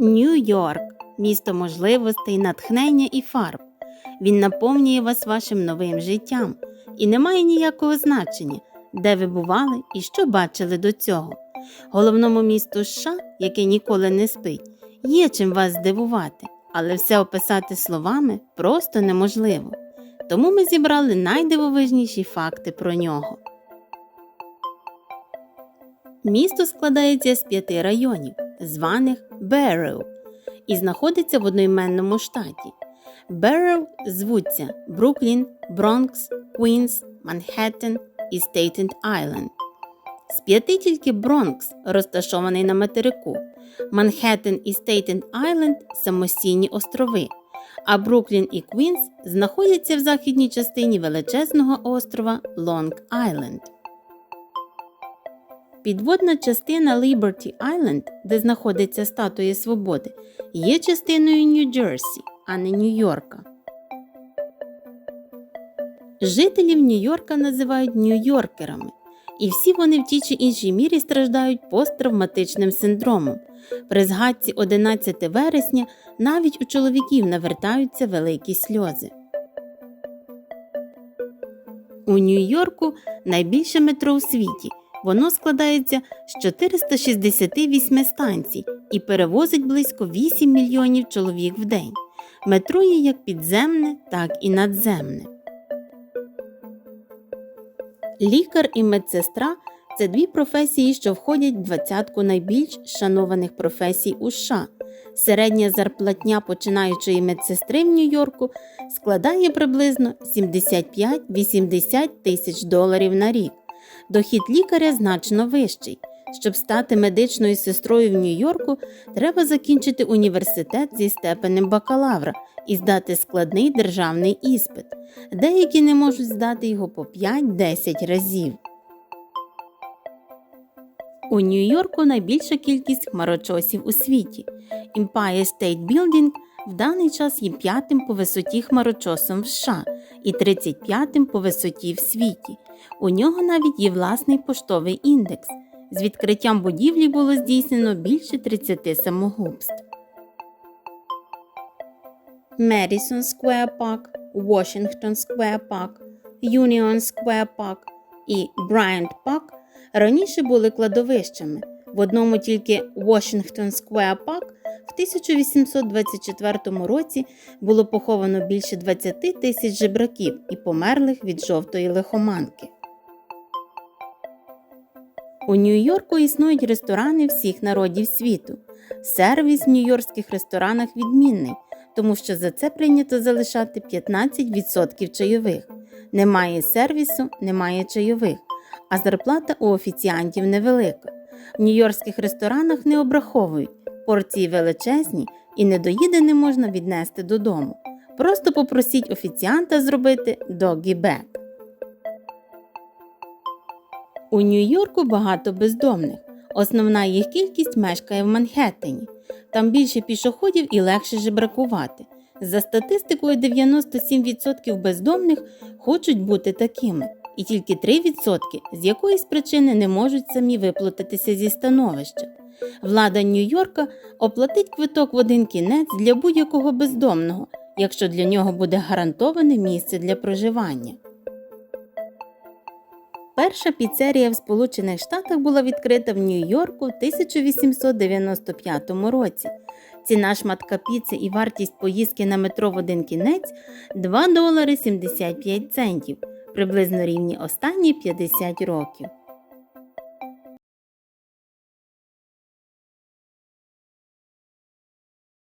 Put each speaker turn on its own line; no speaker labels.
Нью-Йорк місто можливостей, натхнення і фарб. Він наповнює вас вашим новим життям і не має ніякого значення, де ви бували і що бачили до цього. Головному місту США, яке ніколи не спить, є чим вас здивувати, але все описати словами просто неможливо. Тому ми зібрали найдивовижніші факти про нього. Місто складається з п'яти районів, званих Берроу, і знаходиться в одноіменному штаті. Берроу звуться Бруклін, Бронкс, Квінс, Манхеттен і Стейтенд Айленд. З п'яти тільки Бронкс розташований на материку, Манхеттен і Стейтенд Айленд самостійні острови, а Бруклін і Квінс знаходяться в західній частині величезного острова Лонг Айленд. Підводна частина Liberty Island, де знаходиться статуя свободи, є частиною Нью-Джерсі, а не Нью-Йорка. Жителів Нью-Йорка називають Нью-Йоркерами, і всі вони в тій чи іншій мірі страждають посттравматичним синдромом. При згадці 11 вересня навіть у чоловіків навертаються великі сльози. У Нью-Йорку найбільше метро у світі. Воно складається з 468 станцій і перевозить близько 8 мільйонів чоловік в день. Метро є як підземне, так і надземне. Лікар і медсестра це дві професії, що входять в двадцятку найбільш шанованих професій у США. Середня зарплатня починаючої медсестри в Нью-Йорку складає приблизно 75-80 тисяч доларів на рік. Дохід лікаря значно вищий. Щоб стати медичною сестрою в Нью-Йорку, треба закінчити університет зі степенем бакалавра і здати складний державний іспит. Деякі не можуть здати його по 5-10 разів. У Нью-Йорку найбільша кількість хмарочосів у світі. Empire State Building в даний час є п'ятим по висоті хмарочосом в США і 35-тим по висоті в світі. У нього навіть є власний поштовий індекс. З відкриттям будівлі було здійснено більше 30 самогубств. Madison Square Park, Washington Square Park, Union Square Park і Bryant Park раніше були кладовищами. В одному тільки Washington Square Park в 1824 році було поховано більше 20 тисяч жебраків і померлих від жовтої лихоманки. У Нью-Йорку існують ресторани всіх народів світу. Сервіс в нью-йоркських ресторанах відмінний, тому що за це прийнято залишати 15% чайових. Немає сервісу, немає чайових, а зарплата у офіціантів невелика. В нью-йоркських ресторанах не обраховують, порції величезні і недоїдене можна віднести додому. Просто попросіть офіціанта зробити догі-бек. У Нью-Йорку багато бездомних. Основна їх кількість мешкає в Манхеттені. Там більше пішоходів і легше жебракувати. За статистикою, 97% бездомних хочуть бути такими, і тільки 3% з якоїсь причини не можуть самі виплатитися зі становища. Влада Нью-Йорка оплатить квиток в один кінець для будь-якого бездомного, якщо для нього буде гарантоване місце для проживання. Перша піцерія в Сполучених Штатах була відкрита в Нью-Йорку в 1895 році. Ціна шматка піци і вартість поїздки на метро в один кінець 2 долари 75 центів, приблизно рівні останні 50 років.